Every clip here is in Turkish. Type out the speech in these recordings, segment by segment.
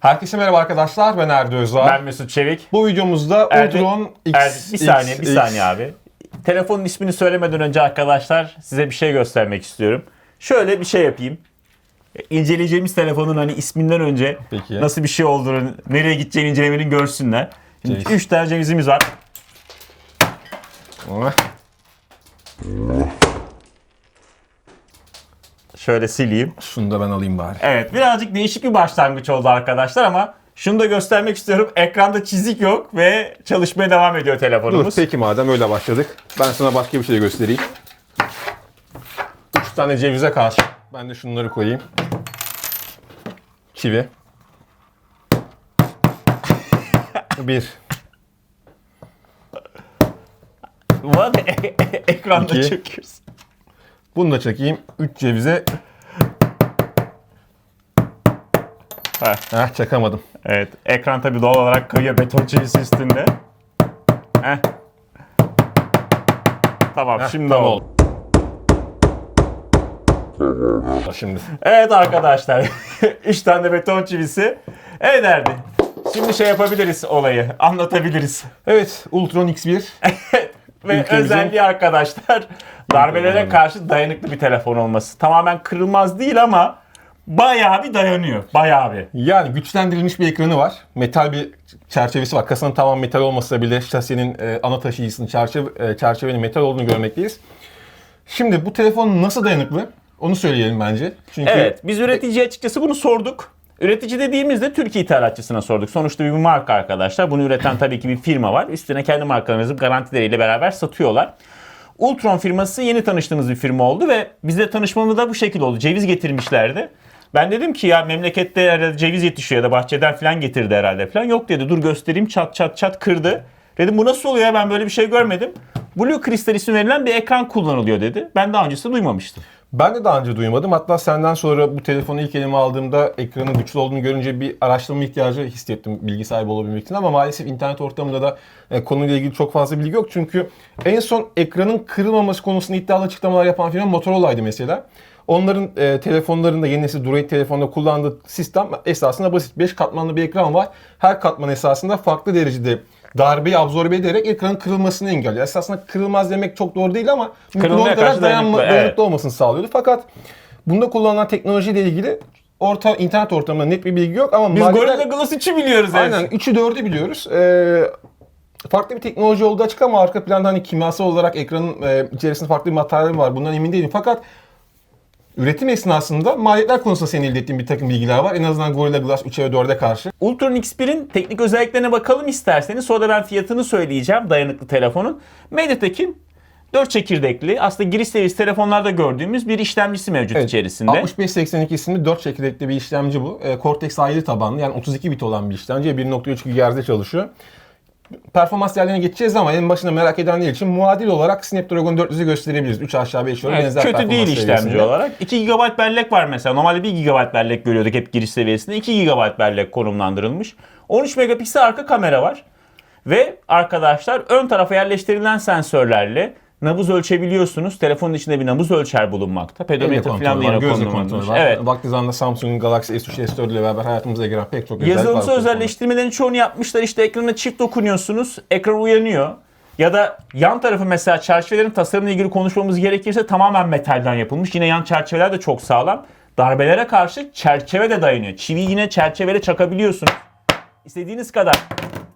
Herkese merhaba arkadaşlar. Ben Erdi Özağ. Ben Mesut Çevik. Bu videomuzda Erdi- Ultron X. Erdi, bir saniye, X, bir X. saniye abi. Telefonun ismini söylemeden önce arkadaşlar size bir şey göstermek istiyorum. Şöyle bir şey yapayım. İnceleyeceğimiz telefonun hani isminden önce Peki. nasıl bir şey olduğunu, nereye gideceğini incelemenin görsünler. Şimdi Ceviz. 3 tane cevizimiz var. Ah, Şöyle sileyim. Şunu da ben alayım bari. Evet birazcık değişik bir başlangıç oldu arkadaşlar ama şunu da göstermek istiyorum. Ekranda çizik yok ve çalışmaya devam ediyor Dur telefonumuz. peki madem öyle başladık. Ben sana başka bir şey göstereyim. 3 tane cevize karşı. Ben de şunları koyayım. Çivi. Bir. What? Ekranda İki. çekiyoruz. Bunu da çekeyim. 3 cevize. Heh. Heh çakamadım. Evet, ekran tabii doğal olarak kayıyor beton çivisi üstünde. Heh. Tamam, Heh, şimdi tamam. oldu. Şimdi. Evet arkadaşlar, 3 tane beton çivisi. Evet Erdi. Şimdi şey yapabiliriz olayı, anlatabiliriz. Evet Ultron X1. Ve Ülkemizin- özelliği arkadaşlar, darbelere karşı dayanıklı bir telefon olması. Tamamen kırılmaz değil ama bayağı bir dayanıyor, bayağı bir. Yani güçlendirilmiş bir ekranı var. Metal bir çerçevesi var. Kasanın tamam metal olmasa bile şasinin e, ana taşıyıcısının çerçeve, e, çerçevenin metal olduğunu görmekteyiz. Şimdi bu telefon nasıl dayanıklı? Onu söyleyelim bence. Çünkü Evet, biz üreticiye açıkçası bunu sorduk. Üretici dediğimizde Türkiye ithalatçısına sorduk. Sonuçta bir marka arkadaşlar. Bunu üreten tabii ki bir firma var. Üstüne kendi markalarını yazıp garantileriyle beraber satıyorlar. Ultron firması yeni tanıştığımız bir firma oldu ve bizle tanışmamız da bu şekilde oldu. Ceviz getirmişlerdi. Ben dedim ki ya memlekette herhalde ceviz yetişiyor ya da bahçeden falan getirdi herhalde falan. Yok dedi dur göstereyim çat çat çat kırdı. Dedim bu nasıl oluyor ben böyle bir şey görmedim. Blue Crystal ismi verilen bir ekran kullanılıyor dedi. Ben daha öncesinde duymamıştım. Ben de daha önce duymadım. Hatta senden sonra bu telefonu ilk elime aldığımda ekranın güçlü olduğunu görünce bir araştırma ihtiyacı hissettim bilgi sahibi olabilmek için. Ama maalesef internet ortamında da e, konuyla ilgili çok fazla bilgi yok. Çünkü en son ekranın kırılmaması konusunda iddialı açıklamalar yapan firma Motorola'ydı mesela. Onların e, telefonlarında yeni nesil Droid telefonda kullandığı sistem esasında basit. 5 katmanlı bir ekran var. Her katman esasında farklı derecede darbeyi absorbe ederek ekranın kırılmasını engelliyor. Esasında kırılmaz demek çok doğru değil ama olduğu kadar dayanma, dayanıklı, evet. olmasını sağlıyordu. Fakat bunda kullanılan teknolojiyle ilgili orta internet ortamında net bir bilgi yok ama Biz maliyetler- Gorilla Glass 3'ü biliyoruz. Aynen 3'ü 4'ü biliyoruz. Ee, farklı bir teknoloji olduğu açık ama arka planda hani kimyasal olarak ekranın e, içerisinde farklı bir materyal var. Bundan emin değilim. Fakat üretim esnasında maliyetler konusunda senin elde ettiğin bir takım bilgiler var. En azından Gorilla Glass 3'e ve 4'e karşı. Ultron X1'in teknik özelliklerine bakalım isterseniz. Sonra da ben fiyatını söyleyeceğim dayanıklı telefonun. MediaTek'in 4 çekirdekli aslında giriş seviyesi telefonlarda gördüğümüz bir işlemcisi mevcut içerisinde. 6582 isimli 4 çekirdekli bir işlemci bu. E, Cortex A7 tabanlı yani 32 bit olan bir işlemci. 1.3 GHz'de çalışıyor. Performans değerlerine geçeceğiz ama en başında merak edenler için muadil olarak Snapdragon 400'ü gösterebiliriz. 3 aşağı 5 yukarı Evet, benzer kötü değil işlemci olarak. 2 GB bellek var mesela. Normalde 1 GB bellek görüyorduk hep giriş seviyesinde. 2 GB bellek konumlandırılmış. 13 megapiksel arka kamera var. Ve arkadaşlar ön tarafa yerleştirilen sensörlerle nabız ölçebiliyorsunuz. Telefonun içinde bir nabız ölçer bulunmakta. Pedometre falan var, yine gözle kontrolü var. Evet. Vakti zamanında Samsung'un Galaxy S3, S4 ile beraber hayatımıza giren pek çok özellik var. Yazılımsal telefonda. özelleştirmelerin çoğunu yapmışlar. İşte ekrana çift dokunuyorsunuz. Ekran uyanıyor. Ya da yan tarafı mesela çerçevelerin tasarımıyla ilgili konuşmamız gerekirse tamamen metalden yapılmış. Yine yan çerçeveler de çok sağlam. Darbelere karşı çerçeve de dayanıyor. Çivi yine çerçevele çakabiliyorsunuz. İstediğiniz kadar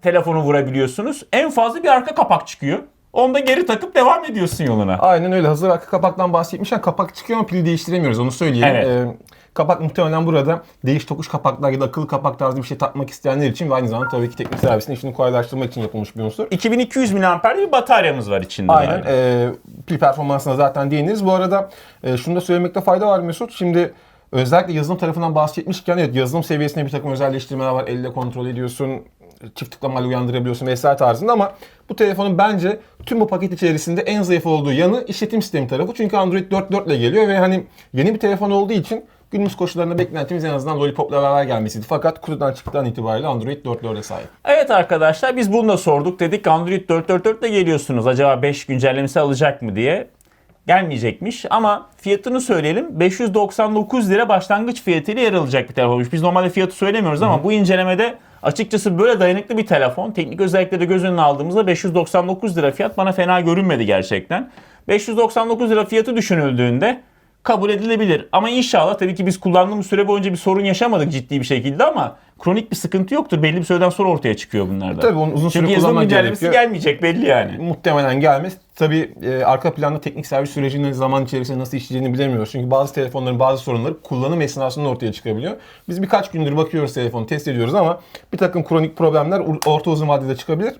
telefonu vurabiliyorsunuz. En fazla bir arka kapak çıkıyor. Onu da geri takıp devam ediyorsun yoluna. Aynen öyle. Hazır arka kapaktan bahsetmişken kapak çıkıyor ama pili değiştiremiyoruz onu söyleyelim. Evet. Ee, kapak muhtemelen burada değiş tokuş kapaklar ya da akıllı kapak tarzı bir şey takmak isteyenler için ve aynı zamanda tabii ki teknik servisin işini kolaylaştırmak için yapılmış bir unsur. 2200 mAh bir bataryamız var içinde. Aynen. yani. E, pil performansına zaten değiniriz. Bu arada e, şunu da söylemekte fayda var Mesut. Şimdi özellikle yazılım tarafından bahsetmişken evet yazılım seviyesinde bir takım özelleştirmeler var. Elle kontrol ediyorsun, çift tıklamayla uyandırabiliyorsun vesaire tarzında ama bu telefonun bence tüm bu paket içerisinde en zayıf olduğu yanı işletim sistemi tarafı. Çünkü Android 4.4 ile geliyor ve hani yeni bir telefon olduğu için günümüz koşullarında beklentimiz en azından Lollipop'la beraber gelmesiydi. Fakat kutudan çıktıktan itibariyle Android 4.4'e sahip. Evet arkadaşlar biz bunu da sorduk. Dedik Android 4.4.4 ile geliyorsunuz. Acaba 5 güncellemesi alacak mı diye. gelmeyecekmiş ama fiyatını söyleyelim. 599 lira başlangıç fiyatıyla yer alacak bir telefonmuş. Biz normalde fiyatı söylemiyoruz ama bu incelemede açıkçası böyle dayanıklı bir telefon. Teknik özellikleri göz önüne aldığımızda 599 lira fiyat bana fena görünmedi gerçekten. 599 lira fiyatı düşünüldüğünde kabul edilebilir. Ama inşallah tabii ki biz kullandığımız süre boyunca bir sorun yaşamadık ciddi bir şekilde ama kronik bir sıkıntı yoktur. Belli bir süreden sonra ortaya çıkıyor bunlarda. Tabii onun uzun süre Çünkü yazılım kullanmak güncellemesi gerekiyor. gelmeyecek belli yani. Muhtemelen gelmez. Tabii e, arka planda teknik servis sürecinin zaman içerisinde nasıl işleyeceğini bilemiyoruz. Çünkü bazı telefonların bazı sorunları kullanım esnasında ortaya çıkabiliyor. Biz birkaç gündür bakıyoruz telefonu, test ediyoruz ama bir takım kronik problemler orta uzun vadede çıkabilir.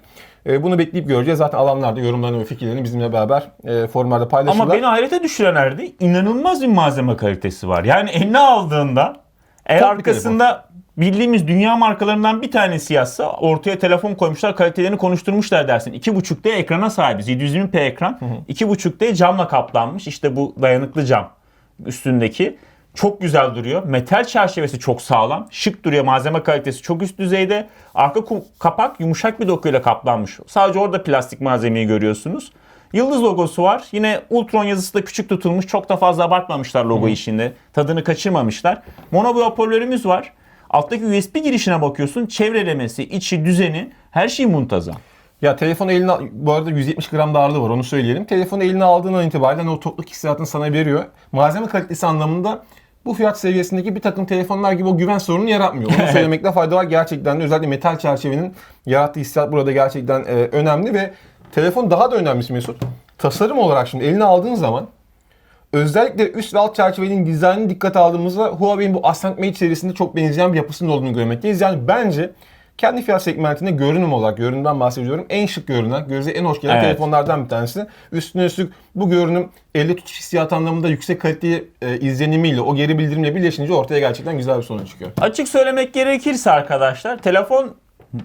E, bunu bekleyip göreceğiz. Zaten alanlar da yorumlarını ve fikirlerini bizimle beraber e, forumlarda paylaşırlar. Ama beni hayrete düşüren erde inanılmaz bir malzeme kalitesi var. Yani eline aldığında eğer Top arkasında bildiğimiz dünya markalarından bir tanesi yazsa ortaya telefon koymuşlar kalitelerini konuşturmuşlar dersin. 2.5D ekrana sahibiz. 720p ekran. 2.5D camla kaplanmış. İşte bu dayanıklı cam üstündeki. Çok güzel duruyor. Metal çerçevesi çok sağlam. Şık duruyor. Malzeme kalitesi çok üst düzeyde. Arka kapak yumuşak bir dokuyla kaplanmış. Sadece orada plastik malzemeyi görüyorsunuz. Yıldız logosu var. Yine Ultron yazısı da küçük tutulmuş. Çok da fazla abartmamışlar logo işinde. Tadını kaçırmamışlar. Mono bir hoparlörümüz var. Alttaki USB girişine bakıyorsun. Çevrelemesi, içi, düzeni her şey muntazam. Ya telefonu eline bu arada 170 gram da ağırlığı var onu söyleyelim. Telefonu eline aldığından itibaren o tokluk hissiyatını sana veriyor. Malzeme kalitesi anlamında bu fiyat seviyesindeki bir takım telefonlar gibi o güven sorunu yaratmıyor. Onu söylemekte fayda var. Gerçekten de özellikle metal çerçevenin yarattığı hissiyat burada gerçekten e, önemli ve telefon daha da önemlisi Mesut. Tasarım olarak şimdi eline aldığın zaman özellikle üst ve alt çerçevenin dizaynını dikkate aldığımızda Huawei'in bu Ascent Mate serisinde çok benzeyen bir yapısının olduğunu görmekteyiz. Yani bence kendi fiyat segmentinde görünüm olarak, görünümden bahsediyorum. En şık görünen, göze en hoş gelen Evet. telefonlardan bir tanesi. Üstüne üstlük bu görünüm elle tutuş hissiyat anlamında yüksek kaliteli e, izlenimiyle, o geri bildirimle birleşince ortaya gerçekten güzel bir sonuç çıkıyor. Açık söylemek gerekirse arkadaşlar telefon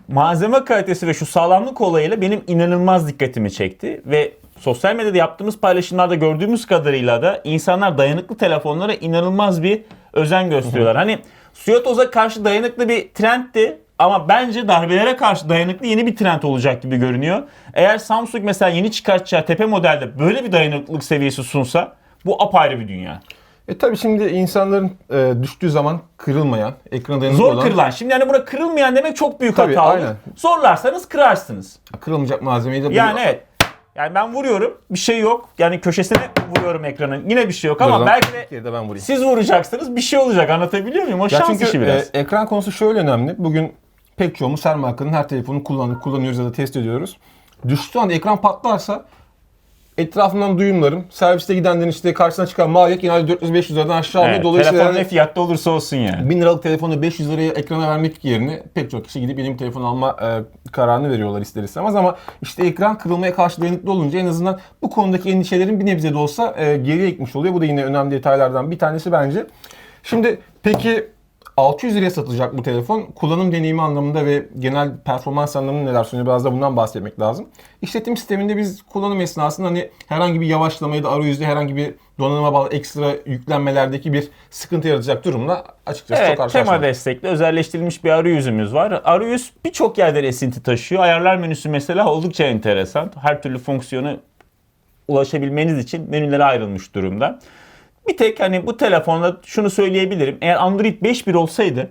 malzeme kalitesi ve şu sağlamlık olayıyla benim inanılmaz dikkatimi çekti ve sosyal medyada yaptığımız paylaşımlarda gördüğümüz kadarıyla da insanlar dayanıklı telefonlara inanılmaz bir özen gösteriyorlar. Hani suya toza karşı dayanıklı bir trendti ama bence darbelere karşı dayanıklı yeni bir trend olacak gibi görünüyor. Eğer Samsung mesela yeni çıkartacağı tepe modelde böyle bir dayanıklılık seviyesi sunsa bu apayrı bir dünya. E tabi şimdi insanların e, düştüğü zaman kırılmayan, ekrana dayanıklı Zor olan, kırılan. Şimdi yani buna kırılmayan demek çok büyük Tabii, hata olur. aynen. Zorlarsanız kırarsınız. kırılmayacak malzemeyi de Yani evet. Yani ben vuruyorum. Bir şey yok. Yani köşesine vuruyorum ekranın. Yine bir şey yok ama belki de ben vurayım. siz vuracaksınız. Bir şey olacak. Anlatabiliyor muyum? O Ya şans çünkü işi biraz. e, ekran konusu şöyle önemli. Bugün pek çoğumuz her markanın her telefonunu kullandık, kullanıyoruz ya da test ediyoruz. Düştüğü anda ekran patlarsa etrafından duyumlarım, serviste gidenlerin işte karşısına çıkan maliyet genelde 400-500 liradan aşağı almıyor. Evet, Dolayısıyla telefon ne yani fiyatta olursa olsun yani. 1000 liralık telefonu 500 liraya ekrana vermek yerine pek çok kişi gidip yeni bir telefon alma e, kararını veriyorlar ister istemez ama işte ekran kırılmaya karşı dayanıklı olunca en azından bu konudaki endişelerin bir nebze de olsa e, geriye gitmiş oluyor. Bu da yine önemli detaylardan bir tanesi bence. Şimdi peki 600 liraya satılacak bu telefon. Kullanım deneyimi anlamında ve genel performans anlamında neler sunuyor biraz da bundan bahsetmek lazım. İşletim sisteminde biz kullanım esnasında hani herhangi bir yavaşlama ya da arayüzde herhangi bir donanıma bağlı ekstra yüklenmelerdeki bir sıkıntı yaratacak durumla açıkçası Evet, çok tema karşılaşmadık. destekli özelleştirilmiş bir arayüzümüz var. Arayüz birçok yerden esinti taşıyor. Ayarlar menüsü mesela oldukça enteresan. Her türlü fonksiyonu ulaşabilmeniz için menülere ayrılmış durumda. Bir tek hani bu telefonda şunu söyleyebilirim. Eğer Android 5.1 olsaydı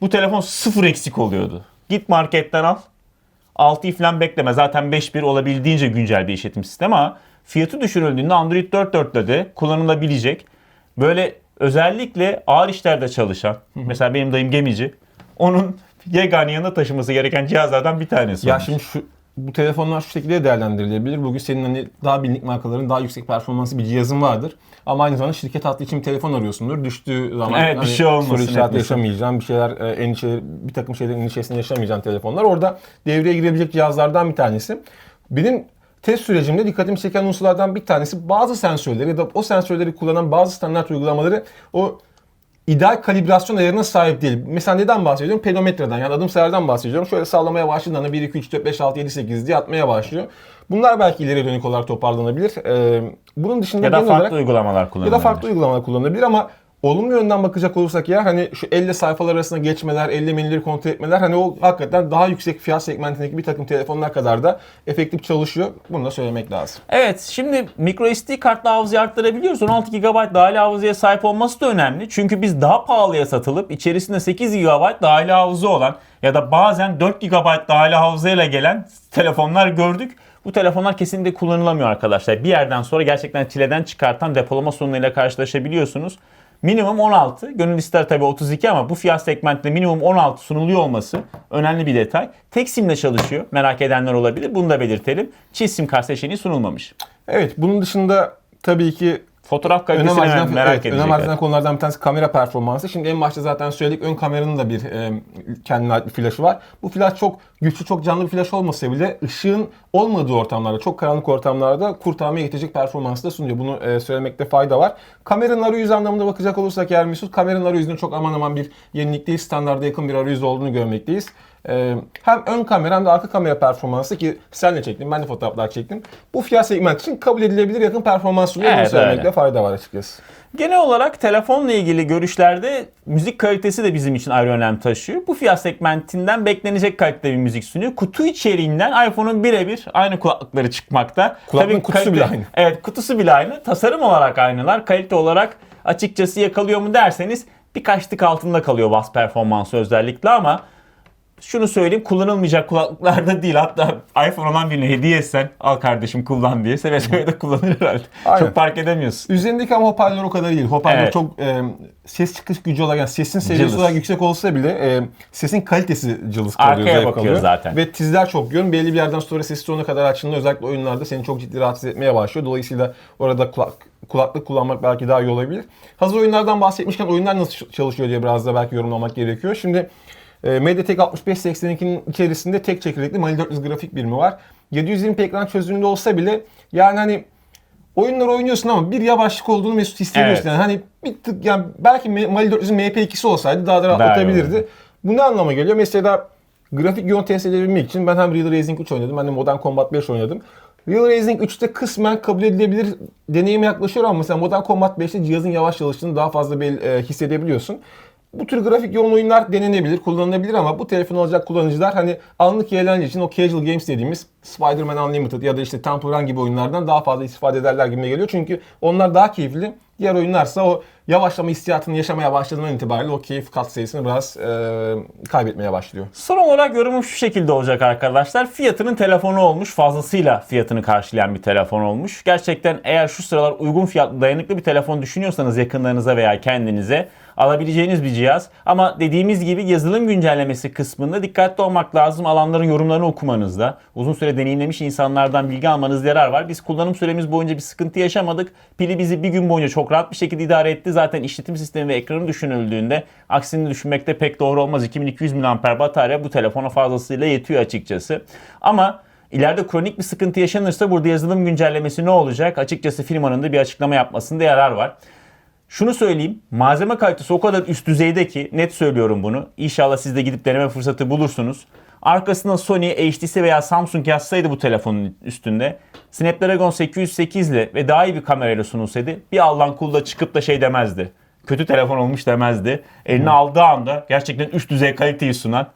bu telefon sıfır eksik oluyordu. Git marketten al. 6'yı falan bekleme. Zaten 5.1 olabildiğince güncel bir işletim sistemi ama fiyatı düşürüldüğünde Android 4.4'le de kullanılabilecek. Böyle özellikle ağır işlerde çalışan, mesela benim dayım gemici, onun yegane yanına taşıması gereken cihazlardan bir tanesi. Ya olmuş. şimdi şu bu telefonlar şu şekilde değerlendirilebilir. Bugün senin hani daha bilindik markaların daha yüksek performanslı bir cihazın vardır. Ama aynı zamanda şirket hatlı için bir telefon arıyorsundur. Düştüğü zaman Evet, bir şey olmasın, soru işareti etmesin. yaşamayacağın, bir şeyler e, endişe, bir takım şeylerin endişesini yaşamayacağın telefonlar. Orada devreye girebilecek cihazlardan bir tanesi. Benim test sürecimde dikkatimi çeken unsurlardan bir tanesi bazı sensörleri ya da o sensörleri kullanan bazı standart uygulamaları o ideal kalibrasyon ayarına sahip değil. Mesela neden bahsediyorum? Pedometreden yani adım sayardan bahsediyorum. Şöyle sallamaya başladığında 1, 2, 3, 4, 5, 6, 7, 8 diye atmaya başlıyor. Bunlar belki ileri dönük olarak toparlanabilir. Ee, bunun dışında ya da farklı olarak uygulamalar ya kullanılabilir. da farklı uygulamalar kullanılabilir ama olumlu yönden bakacak olursak ya hani şu 50 sayfalar arasında geçmeler, 50 menüleri kontrol etmeler hani o hakikaten daha yüksek fiyat segmentindeki bir takım telefonlar kadar da efektif çalışıyor. Bunu da söylemek lazım. Evet şimdi micro SD kartla hafızayı arttırabiliyoruz. 16 GB dahili hafızaya sahip olması da önemli. Çünkü biz daha pahalıya satılıp içerisinde 8 GB dahili hafıza olan ya da bazen 4 GB dahili hafızayla gelen telefonlar gördük. Bu telefonlar kesinlikle kullanılamıyor arkadaşlar. Bir yerden sonra gerçekten çileden çıkartan depolama sorunuyla karşılaşabiliyorsunuz. Minimum 16. Gönül ister tabii 32 ama bu fiyat segmentinde minimum 16 sunuluyor olması önemli bir detay. Tek simle çalışıyor. Merak edenler olabilir. Bunu da belirtelim. Çift sim kart seçeneği sunulmamış. Evet bunun dışında tabii ki Fotoğraf önem kalitesini arz eden, merak evet, önem edecekler. arz eden konulardan bir tanesi kamera performansı. Şimdi en başta zaten söyledik ön kameranın da bir e, kendine ait bir flaşı var. Bu flash çok güçlü, çok canlı bir flash olmasa bile ışığın olmadığı ortamlarda, çok karanlık ortamlarda kurtarmaya yetecek performansı da sunuyor. Bunu e, söylemekte fayda var. Kameranın arayüzü anlamında bakacak olursak eğer Mesut, kameranın arayüzünün çok aman aman bir yenilik değil, standarda yakın bir arayüz olduğunu görmekteyiz. E, hem ön kamera hem de arka kamera performansı ki senle çektim, ben de fotoğraflar çektim. Bu fiyat segment için kabul edilebilir yakın performans sunuyor. Bunu Evet, söylemekte öyle. fayda var açıkçası. Genel olarak telefonla ilgili görüşlerde müzik kalitesi de bizim için ayrı önem taşıyor. Bu fiyat segmentinden beklenecek kalitede bir müzik sunuyor. Kutu içeriğinden iPhone'un birebir aynı kulaklıkları çıkmakta. Kulaklığın kutusu bile aynı. Evet kutusu bile aynı. Tasarım olarak aynılar. Kalite olarak açıkçası yakalıyor mu derseniz birkaç tık altında kalıyor bas performansı özellikle ama şunu söyleyeyim kullanılmayacak kulaklıklarda değil. Hatta iPhone olan birine hediye etsen al kardeşim kullan diye seve seve de kullanır herhalde. Aynen. Çok fark edemiyorsun. Üzerindeki ama hoparlör o kadar değil. Hoparlör Evet. çok e, ses çıkış gücü olarak yani sesin seviyesi Cılız. olarak yüksek olsa bile e, sesin kalitesi cılız kalıyor. Arkaya zevk bakıyor alıyor. zaten. Ve tizler çok yoğun. Belli bir yerden sonra sesi sonuna kadar açtığında özellikle oyunlarda seni çok ciddi rahatsız etmeye başlıyor. Dolayısıyla orada kulak, kulaklık kullanmak belki daha iyi olabilir. Hazır oyunlardan bahsetmişken oyunlar nasıl çalışıyor diye biraz da belki yorumlamak gerekiyor. Şimdi e, MediaTek 6582'nin içerisinde tek çekirdekli Mali 400 grafik birimi var. 720p ekran çözünürlüğünde olsa bile yani hani oyunları oynuyorsun ama bir yavaşlık olduğunu Mesut hissediyorsun. Evet. Yani hani bir tık yani belki Mali 400'ün MP2'si olsaydı daha da rahatlatabilirdi. olurdu. Bu ne anlama geliyor? Mesela grafik yoğun test edebilmek için ben hem Real Racing 3 oynadım hem de Modern Combat 5 oynadım. Real Racing 3'te kısmen kabul edilebilir deneyime yaklaşıyor ama mesela Modern Combat 5'te cihazın yavaş çalıştığını daha fazla bel- e, hissedebiliyorsun. Bu tür grafik yoğun oyunlar denenebilir, kullanılabilir ama bu telefonu alacak kullanıcılar hani anlık eğlence için o casual games dediğimiz Spider-Man Unlimited ya da işte Temple Run gibi oyunlardan daha fazla istifade ederler gibi geliyor. Çünkü onlar daha keyifli. Diğer oyunlarsa o yavaşlama hissiyatını yaşamaya başladığından itibaren o keyif kat sayısını biraz e, kaybetmeye başlıyor. Son olarak yorumum şu şekilde olacak arkadaşlar. Fiyatının telefonu olmuş. Fazlasıyla fiyatını karşılayan bir telefon olmuş. Gerçekten eğer şu sıralar uygun fiyatlı dayanıklı bir telefon düşünüyorsanız yakınlarınıza veya kendinize alabileceğiniz bir cihaz. Ama dediğimiz gibi yazılım güncellemesi kısmında dikkatli olmak lazım. Alanların yorumlarını okumanızda. Uzun süre deneyimlemiş insanlardan bilgi almanızda yarar var. Biz kullanım süremiz boyunca bir sıkıntı yaşamadık. Pili bizi bir gün boyunca çok rahat bir şekilde idare etti. Zaten işletim sistemi ve ekranı düşünüldüğünde aksini düşünmek de pek doğru olmaz. 2200 mAh batarya bu telefona fazlasıyla yetiyor açıkçası. Ama İleride kronik bir sıkıntı yaşanırsa burada yazılım güncellemesi ne olacak? Açıkçası firmanın da bir açıklama yapmasında yarar var. Şunu söyleyeyim. Malzeme kalitesi o kadar üst düzeyde ki net söylüyorum bunu. İnşallah siz de gidip deneme fırsatı bulursunuz. Arkasına Sony, HTC veya Samsung yazsaydı bu telefonun üstünde Snapdragon 808 ile ve daha iyi bir kamerayla sunulsaydı bir Allah'ın kulu da çıkıp da şey demezdi. Kötü telefon olmuş demezdi. Eline aldığı anda gerçekten üst düzey kaliteyi sunan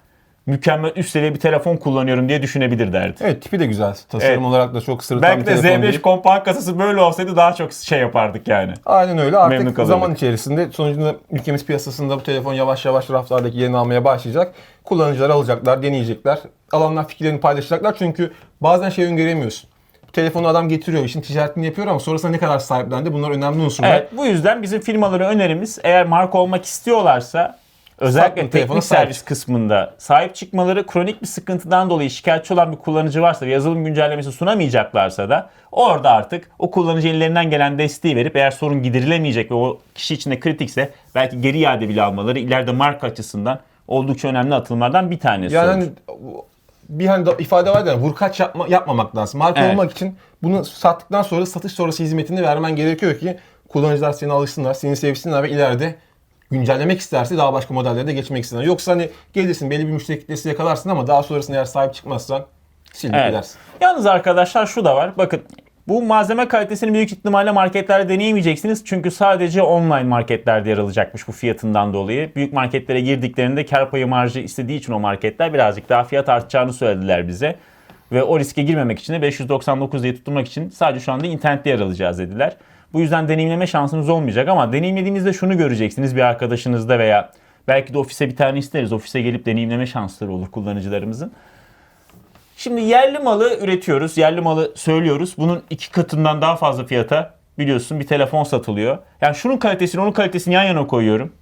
mükemmel üst seviye bir telefon kullanıyorum diye düşünebilir derdi. Evet tipi de güzel. Tasarım Evet. olarak da çok sırıtan Belki bir de telefon Z5 değil. kompakt kasası böyle olsaydı daha çok şey yapardık yani. Aynen öyle. Memnun Artık kalırdık. zaman içerisinde sonucunda ülkemiz piyasasında bu telefon yavaş yavaş raflardaki yerini almaya başlayacak. Kullanıcılar alacaklar, deneyecekler. Alanlar fikirlerini paylaşacaklar. Çünkü bazen şey öngöremiyorsun. Telefonu adam getiriyor, işin ticaretini yapıyor ama sonrasında ne kadar sahiplendi bunlar önemli unsurlar. Evet bu yüzden bizim firmalara önerimiz eğer marka olmak istiyorlarsa özellikle Saklı teknik sahip servis çık. kısmında sahip çıkmaları kronik bir sıkıntıdan dolayı şikayetçi olan bir kullanıcı varsa yazılım güncellemesi sunamayacaklarsa da orada artık o kullanıcı ellerinden gelen desteği verip eğer sorun giderilemeyecek ve o kişi için de kritikse belki geri iade bile almaları ileride marka açısından oldukça önemli atılımlardan bir tanesi Yani olur. hani bir hani ifade var ya vurkaç yapma, yapmamak lazım. Marka Evet. olmak için bunu sattıktan sonra satış sonrası hizmetini vermen gerekiyor ki kullanıcılar seni alışsınlar, seni sevsinler ve ileride güncellemek isterse daha başka modellere de geçmek isterler. Yoksa hani gelirsin belli bir müşteri kitlesi yakalarsın ama daha sonrasında eğer sahip çıkmazsan silip Evet. gidersin. Yalnız arkadaşlar şu da var. Bakın Bu malzeme kalitesini büyük ihtimalle marketlerde deneyemeyeceksiniz. Çünkü sadece online marketlerde yer alacakmış bu fiyatından dolayı. Büyük marketlere girdiklerinde kar payı marjı istediği için o marketler birazcık daha fiyat artacağını söylediler bize. Ve o riske girmemek için de 599 diye tutturmak için sadece şu anda internette yer alacağız dediler. Bu yüzden deneyimleme şansınız olmayacak ama deneyimlediğinizde şunu göreceksiniz bir arkadaşınızda veya belki de ofise bir tane isteriz. Ofise gelip deneyimleme şansları olur kullanıcılarımızın. Şimdi yerli malı üretiyoruz, yerli malı söylüyoruz. Bunun iki katından daha fazla fiyata biliyorsun bir telefon satılıyor. Yani şunun kalitesini, onun kalitesini yan yana koyuyorum.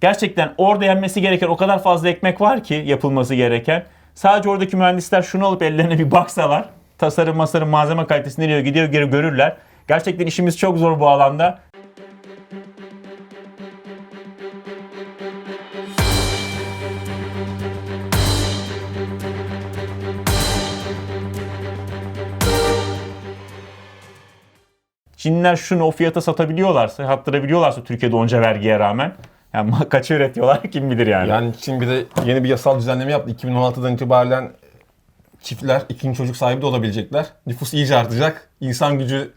Gerçekten orada yenmesi gereken o kadar fazla ekmek var ki yapılması gereken. Sadece oradaki mühendisler şunu alıp ellerine bir baksalar, tasarım, masarım, malzeme kalitesi nereye gidiyor geri görürler. Gerçekten işimiz çok zor bu alanda. Çinliler şunu o fiyata satabiliyorlarsa, hattırabiliyorlarsa Türkiye'de onca vergiye rağmen. Yani kaça üretiyorlar kim bilir yani. Yani Çin bir de yeni bir yasal düzenleme yaptı. 2016'dan itibaren çiftler ikinci çocuk sahibi de olabilecekler. Nüfus iyice artacak. İnsan gücü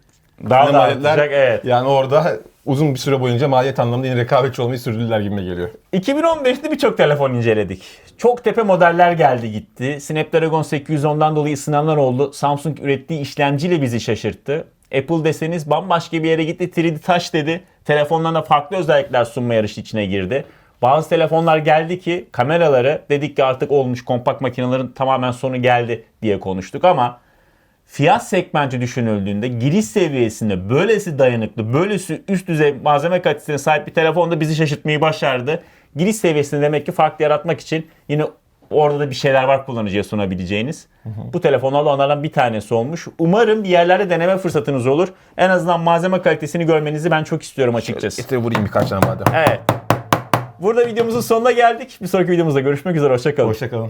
Daha da maliyetler- artacak evet. Yani orada uzun bir süre boyunca maliyet anlamında yine rekabetçi olmayı sürdürdüler gibime geliyor. 2015'te birçok telefon inceledik. Çok tepe modeller geldi gitti. Snapdragon 810'dan dolayı ısınanlar oldu. Samsung ürettiği işlemciyle bizi şaşırttı. Apple deseniz bambaşka bir yere gitti 3D Touch dedi. Telefonlarına farklı özellikler sunma yarışı içine girdi. Bazı telefonlar geldi ki kameraları dedik ki artık olmuş kompakt makinelerin tamamen sonu geldi diye konuştuk ama fiyat segmenti düşünüldüğünde giriş seviyesinde böylesi dayanıklı, böylesi üst düzey malzeme kalitesine sahip bir telefon da bizi şaşırtmayı başardı. Giriş seviyesinde demek ki farklı yaratmak için yine orada da bir şeyler var kullanıcıya sunabileceğiniz. Bu telefonlarla onlardan bir tanesi olmuş. Umarım bir yerlerde deneme fırsatınız olur. En azından malzeme kalitesini görmenizi ben çok istiyorum açıkçası. Getir vurayım birkaç tane madem. Evet. Burada videomuzun sonuna geldik. Bir sonraki videomuzda görüşmek üzere. Hoşçakalın. Hoşçakalın.